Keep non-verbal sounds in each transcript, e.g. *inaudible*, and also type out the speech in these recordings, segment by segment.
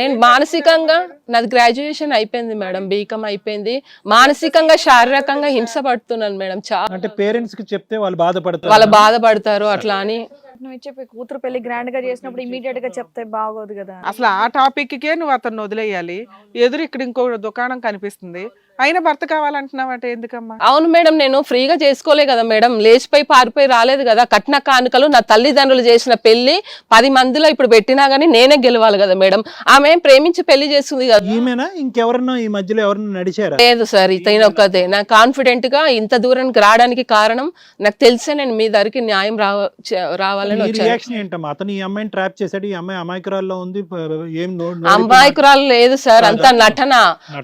నేను మానసికంగా నాది గ్రాడ్యుయేషన్ అయిపోయింది మేడం బీకామ్ అయిపోయింది. మానసికంగా శారీరకంగా హింస పడుతున్నాను మేడం చాలా అంటే పేరెంట్స్కి చెప్తే వాళ్ళు బాధపడతారు? వాళ్ళు బాధపడతారు అట్లా అని. నువ్వు చెప్పి కూతురు పెళ్ళి గ్రాండ్గా చేసినప్పుడు ఇమీడియట్గా చెప్తే బాగోదు కదా అసలు ఆ టాపిక్ కే నువ్వు అతను వదిలేయాలి. ఎదురు ఇక్కడ ఇంకో దుకాణం కనిపిస్తుంది. అయినా భర్త కావాలంటున్నావట ఎందుకమ్మా? అవును మేడం నేను ఫ్రీగా చేసుకోలే కదా మేడం. లేచిపోయి పారిపోయి రాలేదు కదా. కట్న కానుకలు నా తల్లిదండ్రులు చేసిన పెళ్ళి పది మందిలో ఇప్పుడు పెట్టినా గానీ నేనే గెలవాలి కదా మేడం. ఆమె ప్రేమించి పెళ్ళి చేస్తుంది కదా. ఈమెనా? ఇంకెవరన్నా ఈ మధ్యలో ఎవరన్నా నడిచారా? లేదు సార్ ఇతను ఒక్కదే నాకు కాన్ఫిడెంట్గా ఇంత దూరానికి రావడానికి కారణం నాకు తెలిసే నేను మీ దగ్గరికి న్యాయం రావ చ- రావాలని ఈ వచ్చాను. రియాక్షన్ ఏంటమ్మా? అతను ఈ అమ్మాయిని ట్రాప్ చేశాడు ఈ అమ్మాయి అమాయకురాల్లో ఉంది ప- ఏం నో- నోటికి అమ్మాయికురాలు లేదు సార్ అంతా నటన.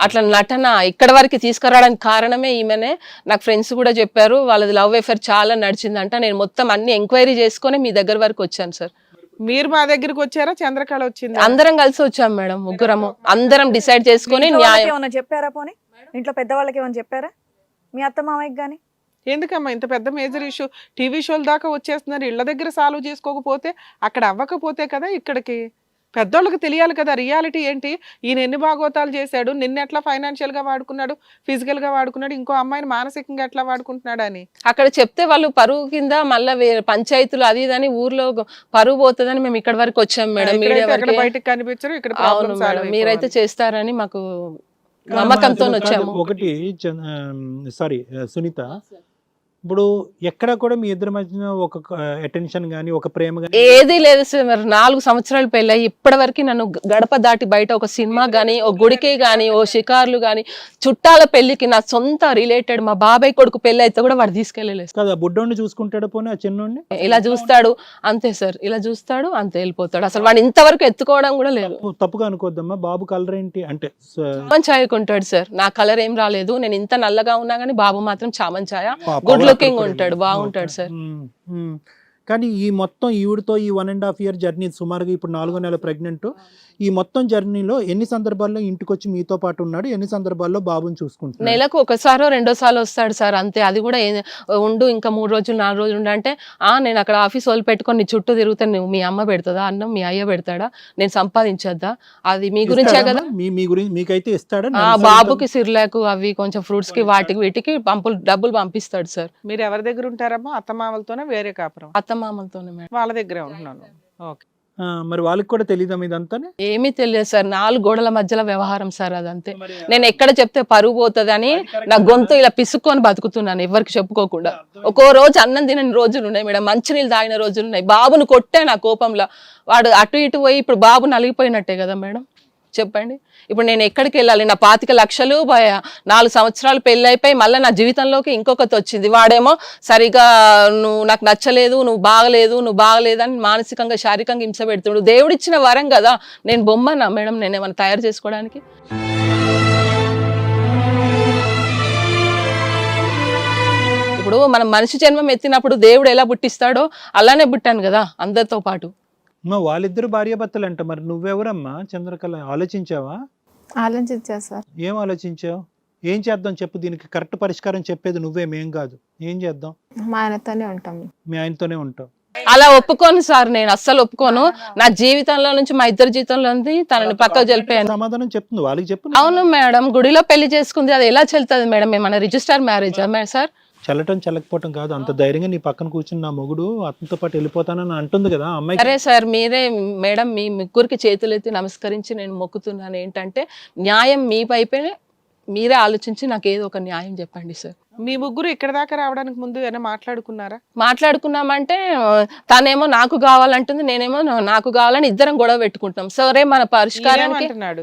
అట్లా నటన. ఇక్కడ వరకు తీసుకురావడానికి కారణమే ఈమెనే. నాకు ఫ్రెండ్స్ కూడా చెప్పారు వాళ్ళది లవ్ ఎఫేర్ చాలా నడిచిందంట. నేను మొత్తం అన్ని ఎంక్వైరీ చేసుకొని మీ దగ్గర వరకు వచ్చాను సార్. మీరు మా దగ్గరికి వచ్చారా? చంద్రకళ వచ్చింది? అందరం కలిసి వచ్చాం మేడం ముగ్గురము. అందరం డిసైడ్ చేసుకొని న్యాయం. చెప్పారా పోనీ? ఇంట్లో పెద్దవాళ్ళకి ఏమన్నా చెప్పారా? మీ అత్త మామయ్యకి గానీ? ఎందుకమ్మా ఇంత పెద్ద మేజర్ ఇష్యూ? టీవీ షోల దాకా వచ్చేస్తున్నారు. ఇళ్ళ దగ్గర సాల్వ్ చేసుకోకపోతే అక్కడ అవ్వకపోతే కదా ఇక్కడికి? పెద్దోళ్ళకి తెలియాలి కదా రియాలిటీ ఏంటి? ఈయన ఎన్ని భాగవతాలు చేశాడు? నిన్న ఎట్లా ఫైనాన్షియల్గా వాడుకున్నాడు? ఫిజికల్గా వాడుకున్నాడు? ఇంకో అమ్మాయిని మానసికంగా ఎట్లా వాడుకుంటున్నాడు అని అక్కడ చెప్తే వాళ్ళు పరువు కింద మళ్ళీ పంచాయతీలు అది ఇది అని ఊర్లో పరువు పోతుందని మేము ఇక్కడ వరకు వచ్చాం మేడం బయటకు కనిపించరు ఇక్కడ అవును ప్రాబ్లమ్ మేడం మీరైతే చేస్తారని మాకు నమ్మకంతో. వచ్చాము. ఒకటి సారీ సునీత ఇప్పుడు ఎక్కడ కూడా మీ ఇద్దరి మధ్యన ఒక అటెన్షన్ గానీ ఒక ప్రేమ గానీ ఏది లేదు సార్. మరి నాలుగు సంవత్సరాలు పెళ్ళి ఇప్పటి వరకు నన్ను గడప దాటి బయట ఒక సినిమా గానీ ఓ గుడికి గానీ ఓ షికార్లు గానీ చుట్టాల పెళ్ళికి నా సొంత రిలేటెడ్ మా బాబాయ్ కొడుకు పెళ్ళి అయితే కూడా వాడు తీసుకెళ్ళలేదు. కాదు బుడ్డోడిని చూసుకుంటాడు పోనీ ఆ చిన్నోడిని? ఇలా చూస్తాడు. అంతే సార్. ఇలా చూస్తాడు అంతే వెళ్ళిపోతాడు. అసలు వాడు ఇంతవరకు ఎత్తుకోవడం కూడా లేదు. తప్పు- తప్పుగా అనుకోద్దమ్మా బాబు కలర్ ఏంటి? అంటే ఛాయకుంటాడు సార్. నా కలర్ ఏం రాలేదు. నేను ఇంత నల్లగా ఉన్నా గానీ బాబు మాత్రం చామన్ ఛాయ పాప గుడ్ అక్కడ లుకింగ్ ఉంటాడు. బాగుంటాడు. సార్. కానీ ఈ మొత్తం ఈవిడతో ఈ one and half year journey సుమారుగా ఇప్పుడు నాలుగో నెల ప్రెగ్నెంట్ ఈ మొత్తం జర్నీలో ఎన్ని సందర్భాల్లో ఇంటికి వచ్చి మీతో పాటు ఉన్నాడు? ఎన్ని సందర్భాల్లో బాబుని చూసుకుంటున్నాడు? నెలకు ఒకసారో రెండోసార్లు వస్తాడు సార్ అంతే. అది కూడా ఉండు ఇంకా మూడు రోజులు నాలుగు రోజులు ఉండు అంటే ఆ నేను అక్కడ ఆఫీస్ వాళ్ళు పెట్టుకొని చుట్టూ తిరుగుతా నువ్వు మీ అమ్మ పెడుతుందా అన్నం మీ అయ్య పెడతాడా? నేను సంపాదించొద్దా? అది మీ గురించే కదా? మీ మీ గురించి మీకైతే ఇస్తాడా? ఆ బాబుకి సిర్లాకు అవి కొంచెం ఫ్రూట్స్కి వాటికి వీటికి పంపులు డబ్బులు పంపిస్తాడు సార్. మీరు ఎవరి దగ్గర ఉంటారమ్మా? అత్తమామలతోనే వేరే కాపురం. మేడం. వాళ్ళ దగ్గరే ఉంటున్నాను. ఓకే. ఆ, మరి వాళ్ళకి కూడా తెలియదా ఇదంతా ఏమీ తెలియదు సార్. నాలుగు గోడల మధ్యలో వ్యవహారం సార్ అదంతే. నేను ఎక్కడ చెప్తే పరుగు పోతుందని నా గొంతు ఇలా పిసుక్కొని బతుకుతున్నాను ఎవరికి చెప్పుకోకుండా. ఒక్కో రోజు అన్నం తినని రోజులు ఉన్నాయి మేడం. మంచినీళ్ళు తాగిన రోజులు ఉన్నాయి. బాబును కొట్టే నా కోపంలో. వాడు అటు ఇటు పోయి ఇప్పుడు బాబు నలిగిపోయినట్టే కదా మేడం. చెప్పండి. ఇప్పుడు నేను ఎక్కడికి వెళ్ళాలి? నా పాతిక లక్షలు నాలుగు సంవత్సరాలు పెళ్ళి అయిపోయి మళ్ళీ నా జీవితంలోకి ఇంకొకటి వచ్చింది. వాడేమో సరిగా నువ్వు నాకు నచ్చలేదు నువ్వు బాగలేదు నువ్వు బాగలేదని మానసికంగా శారీరకంగా హింస పెడుతుడు. దేవుడిచ్చిన వరం కదా? నేను బొమ్మనా మేడం? నేను ఏమైనా తయారు చేసుకోవడానికి? ఇప్పుడు మనం మనిషి జన్మం ఎత్తినప్పుడు దేవుడు ఎలా పుట్టిస్తాడో అలానే పుట్టాను కదా అందరితో పాటు. వాళ్ళిద్దరు భార్యాభర్తలు అంట మరి నువ్వెవరమ్మా? చంద్రకళ ఆలోచించావా? ఆలోచించా సార్. ఏం ఆలోచించావు? ఏం చేద్దాం చెప్పు దీనికి కరెక్ట్ పరిష్కారం చెప్పేది నువ్వే మేం కాదు. ఏం చేద్దాం? మా ఆయనతోనే ఉంటాం. మీ ఆయనతోనే ఉంటావు అలా ఒప్పుకోను సార్ నేను అస్సలు ఒప్పుకోను. నా జీవితంలో నుంచి మా ఇద్దరి జీవితంలో నుంచి తనని పక్కకు జరిపాను. సమాధానం చెప్తుంది వాళ్ళకి చెప్పు. అవును మేడం గుడిలో పెళ్ళి చేసుకుంది అది ఎలా చెల్తుంది మేడం? ఏమన్నా రిజిస్టర్ మ్యారేజ్ సార్? చల్లటం చల్లకపోవటం కాదు. అంత ధైర్యంగా నీ పక్కన కూర్చుని నా మొగుడు అతనితో పాటు వెళ్ళిపోతానని అంటుంది కదా అమ్మాయి సరే సార్ మీరే మేడం మీ ముగ్గురికి చేతులెత్తి నమస్కరించి నేను మొక్కుతున్నాను. ఏంటంటే న్యాయం మీ వైపే మీరే ఆలోచించి నాకు ఏదో ఒక న్యాయం చెప్పండి సార్. మీ ముగ్గురు ఇక్కడ దాకా రావడానికి ముందు ఏమైనా మాట్లాడుకున్నారా? మాట్లాడుకున్నామంటే తనేమో నాకు కావాలంటుంది నేనేమో నాకు కావాలని ఇద్దరం గొడవ పెట్టుకుంటాం సరే మన పరిష్కారానికి అంటున్నాడు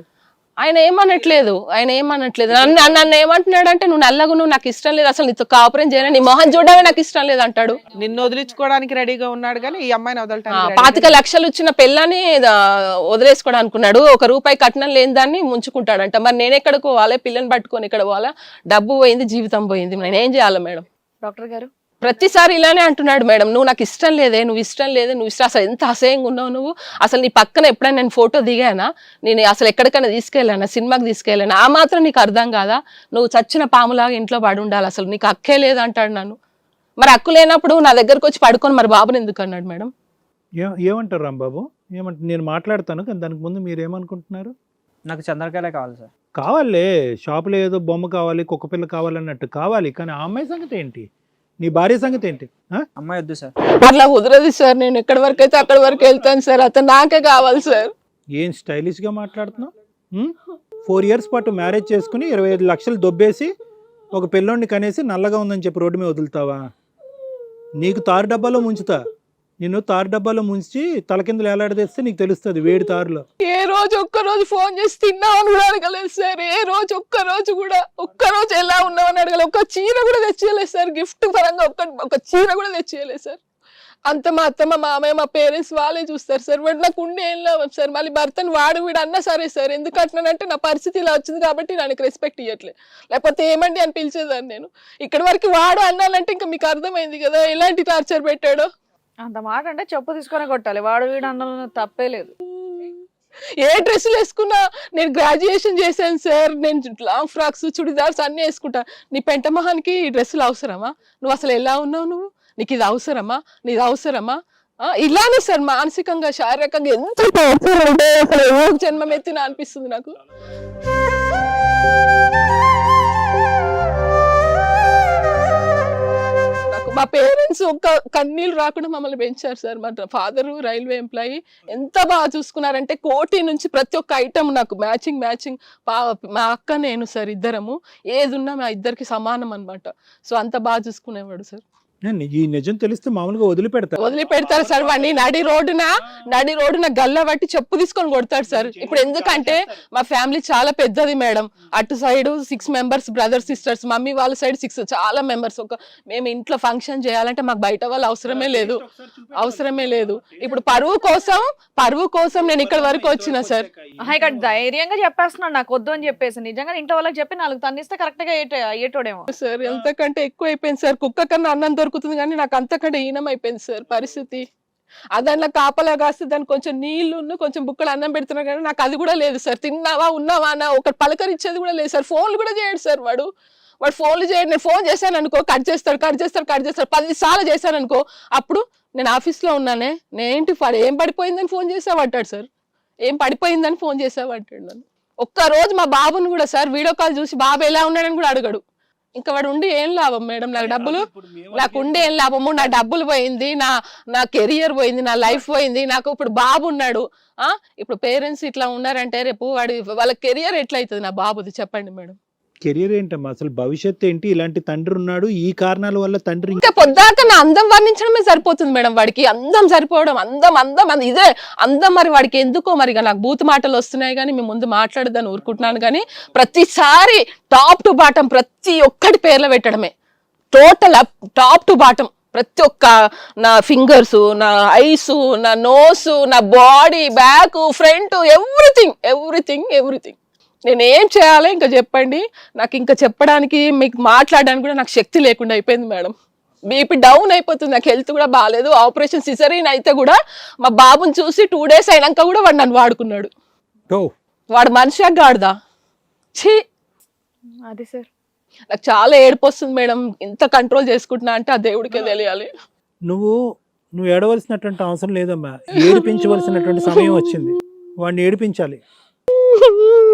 ఆయన ఏమనట్లేదు ఆయన ఏమనట్లేదు. నన్ను నన్ను ఏమంటున్నాడు అంటే నువ్వు నల్లగు నువ్వు నాకు ఇష్టం లేదు అసలు నీతో కాపురం చేయను నీ మొహం చూడడమే నాకు ఇష్టం లేదు అంటాడు. నిన్ను వదిలించుకోవడానికి రెడీగా ఉన్నాడు కానీ ఈ అమ్మాయిని ఆ, వదలటానికి పాతిక లక్షలు ఇచ్చిన పిల్లని వదిలేసుకోవడం అనుకున్నాడు ఒక రూపాయి కట్నం లేని దాన్ని ముంచుకుంటాడంట. మరి నేను ఎక్కడికి పోవాలి? పిల్లని పట్టుకొని ఇక్కడ పోవాలా? డబ్బు పోయింది జీవితం పోయింది. నేను ఏం చేయాలి మేడం? డాక్టర్ గారు ప్రతిసారి ఇలానే అంటున్నాడు మేడం నువ్వు నాకు ఇష్టం లేదే నువ్వు ఇష్టం లేదే నువ్వు ఇష్టం అసలు ఎంత అసహ్యంగా ఉన్నావు నువ్వు? అసలు నీ పక్కన ఎప్పుడైనా నేను ఫోటో దిగానా? నేను అసలు ఎక్కడికైనా తీసుకెళ్ళానా? సినిమాకి తీసుకెళ్ళానా? ఆ మాత్రం నీకు అర్థం కాదా? నువ్వు చచ్చిన పాములాగా ఇంట్లో పడి ఉండాలి అసలు నీకు అక్కే లేదు అంటాడు నన్ను. మరి అక్కు లేనప్పుడు నా దగ్గరకు వచ్చి పడుకొని మరి బాబుని ఎందుకు అన్నాడు మేడం? ఏమంటారు రాంబాబు? ఏమంటే నేను మాట్లాడతాను కానీ దానికి ముందు మీరు ఏమనుకుంటున్నారు నాకు చంద్రకాయలే కావాలి సార్. కావాలే షాపులో ఏదో బొమ్మ కావాలి కుక్క పిల్ల కావాలన్నట్టు కావాలి కానీ ఆ అమ్మాయి సంగతి ఏంటి? నీ భార్య సంగతి ఏంటి? అమ్మాయి వద్దు సార్. అట్లా కుదరదు సార్ నేను ఎక్కడి వరకు అయితే అక్కడి వరకు వెళ్తాను సార్ అతను నాకే కావాలి సార్. ఏం స్టైలిష్గా మాట్లాడుతున్నావు? ఫోర్ ఇయర్స్ పాటు మ్యారేజ్ చేసుకుని ఇరవై ఐదు లక్షలు దొబ్బేసి ఒక పిల్లోడిని కనేసి నల్లగా ఉందని చెప్పి రోడ్డు మీద వదులుతావా? నీకు తారు డబ్బాలో ముంచుతా. నిన్ను తారు డబ్బాలో ముంచి తలకిందులు ఏలాడదీస్తే నీకు తెలుస్తుంది వేడి తారులో. ఏ రోజు ఒక్క రోజు ఫోన్ చేసి తిన్నామని కూడా అడగలేదు సార్. ఏ రోజు ఒక్క రోజు కూడా ఒక్క రోజు ఎలా ఉన్నామని అడగలేదు. ఒక చీర కూడా తెచ్చేయలేదు సార్. గిఫ్ట్ పరంగా ఒక్క ఒక చీర కూడా తెచ్చేయలేదు సార్. అంత మా అత్త మా మామయ్య మా పేరెంట్స్ వాళ్ళే చూస్తారు సార్. వాడు నాకు ఉండే ఏం లాభం సార్. మళ్ళీ భర్తను వాడు వీడు అన్నా సరే సార్. ఎందుకు అట్లనంటే నా పరిస్థితి ఇలా వచ్చింది కాబట్టి నాకు రెస్పెక్ట్ ఇవ్వట్లే లేకపోతే ఏమండి అని పిలిచేదాన్ని నేను. ఇక్కడ వరకు వాడు అన్నానంటే ఇంకా మీకు అర్థమైంది కదా. ఎలాంటి టార్చర్ పెట్టాడో? అంత మాట అంటే చెప్పు తీసుకొని కొట్టాలి. వాడు వీడు అన్నలో తప్పే లేదు. ఏ డ్రెస్సులు వేసుకున్నా నేను గ్రాడ్యుయేషన్ చేశాను సార్. నేను లాంగ్ ఫ్రాక్స్ చుడిదార్స్ అన్నీ వేసుకుంటా. నీ పెంట మొహానికి ఈ డ్రెస్సులు అవసరమా? నువ్వు అసలు ఎలా ఉన్నావు నువ్వు? నీకు ఇది అవసరమా? నీది అవసరమా? ఇలానే సార్ మానసికంగా శారీరకంగా ఎంత torture అంటే అసలు ఏ జన్మం ఎత్తినా అనిపిస్తుంది నాకు. పేరెంట్స్ ఒక్క కన్నీళ్ళు రాకుండా మమ్మల్ని పెంచారు సార్. మా ఫాదరు రైల్వే ఎంప్లాయీ ఎంత బాగా చూసుకున్నారంటే కోటి నుంచి ప్రతి ఒక్క ఐటమ్ నాకు మ్యాచింగ్ మ్యాచింగ్. మా అక్క నేను సార్ ఇద్దరము. ఏది ఉన్నా మా ఇద్దరికి సమానం అన్నమాట. సో అంత బాగా చూసుకునేవాడు సార్. ఈ నిజం తెలిస్తే మామూలుగా వదిలిపెడతా వదిలిపెడతారు సార్ వాడిని. నడి రోడ్డున నడి రోడ్డున గల్ల పట్టి చెప్పు తీసుకొని కొడతాడు సార్. ఇప్పుడు ఎందుకంటే మా ఫ్యామిలీ చాలా పెద్దది మేడం. అటు side six members brothers sisters mummy వాళ్ళ సైడ్ సిక్స్ చాలా మెంబర్స్ ఒక మేము ఇంట్లో ఫంక్షన్ చేయాలంటే మాకు బయట వాళ్ళు అవసరమే లేదు. అవసరమే లేదు. ఇప్పుడు పరువు కోసం పరువు కోసం నేను ఇక్కడ వరకు వచ్చిన సార్. ఇక్కడ ధైర్యంగా చెప్పేస్తున్నాడు నాకు వద్దు అని చెప్పేసి. నిజంగా ఇంట్లో వాళ్ళకి చెప్పి నాలుగు తన్నిస్తే కరెక్ట్గా అయ్యేట- అయ్యేటోడేమో సార్ ఎంతకంటే ఎక్కువ అయిపోయింది సార్. కుక్క కన్నా అన్నం దొరుకుతుంది కానీ నాకు అంతకంటే హీనం అయిపోయింది సార్ పరిస్థితి. అదన్నా కాపలా కాస్తే దానికి కొంచెం నీళ్ళు కొంచెం బుక్కలు అన్నం పెడుతున్నా కానీ నాకు అది కూడా లేదు సార్. తిన్నావా ఉన్నావా అన్న ఒక పలకరించేది కూడా లేదు సార్. ఫోన్లు కూడా చేయడు సార్ వాడు. వాడు ఫోన్లు చేయడు. నేను ఫోన్ చేశాను అనుకో కట్ చేస్తాడు కట్ చేస్తాడు కట్ చేస్తాడు పది సార్లు చేశాను అనుకో అప్పుడు నేను ఆఫీస్లో ఉన్నానే నేంటి వాడు ఏం పడిపోయిందని ఫోన్ చేసావంటాడు సార్. ఏం పడిపోయిందని ఫోన్ చేసావంటాడు నన్ను. ఒక్క రోజు మా బాబుని కూడా సార్ వీడియో కాల్ చూసి బాబు ఎలా ఉన్నాడని కూడా అడగడు. ఇంకా వాడు ఉండి ఏం లాభం మేడం? నాకు డబ్బులు నాకు ఉండి ఏం లాభము? నా డబ్బులు పోయింది నా నా కెరియర్ పోయింది నా లైఫ్ పోయింది నాకు ఇప్పుడు బాబు ఉన్నాడు. ఆ? ఇప్పుడు పేరెంట్స్ ఇట్లా ఉన్నారంటే రేపు వాడి వాళ్ళ కెరియర్ ఎట్లా అవుతుంది నా బాబుది? చెప్పండి మేడం. కెరియర్ ఏంటమ్మా? అసలు భవిష్యత్తు ఏంటి? ఇలాంటి తండ్రి ఉన్నాడు. ఈ కారణాల వల్ల తండ్రి ఇంకా పొద్దాక నా అందం వర్ణించడమే సరిపోతుంది మేడం వాడికి. అందం సరిపోవడం అందం అందం ఇదే అందం మరి వాడికి ఎందుకో మరి నాకు బూత్ మాటలు వస్తున్నాయి కానీ మేము ముందు మాట్లాడదని ఊరుకుంటున్నాను కానీ ప్రతిసారి టాప్ టు బాటం ప్రతి ఒక్కటి పేర్లు పెట్టడమే. టోటల్ టాప్ టు బాటం ప్రతి ఒక్క నా ఫింగర్స్ నా ఐస్ నా నోస్ నా body back front everything everything everything. నేను ఏం చేయాలి? ఇంకా చెప్పండి. నాకు ఇంకా చెప్పడానికి మీకు మాట్లాడడానికి కూడా నాకు శక్తి లేకుండా అయిపోయింది మేడం. బీపీ డౌన్ అయిపోతుంది. నాకు హెల్త్ కూడా బాగాలేదు. ఆపరేషన్ సిజరీన్ అయితే కూడా మా బాబుని చూసి టూ డేస్ అయినాక కూడా వాడు నన్ను వాడుకున్నాడు. ఓ వాడు మనిషి గాడుదా? ఛీ! అది సార్. నాకు చాలా ఏడుపు వస్తుంది మేడం. ఇంత కంట్రోల్ చేసుకుంటున్నా అంటే ఆ దేవుడికే తెలియాలి. నువ్వు నువ్వు ఏడవలసినటువంటి అవసరం లేదమ్మా. ఏడిపించవలసినటువంటి సమయం వచ్చింది. వాడిని ఏడిపించాలి. *laughs*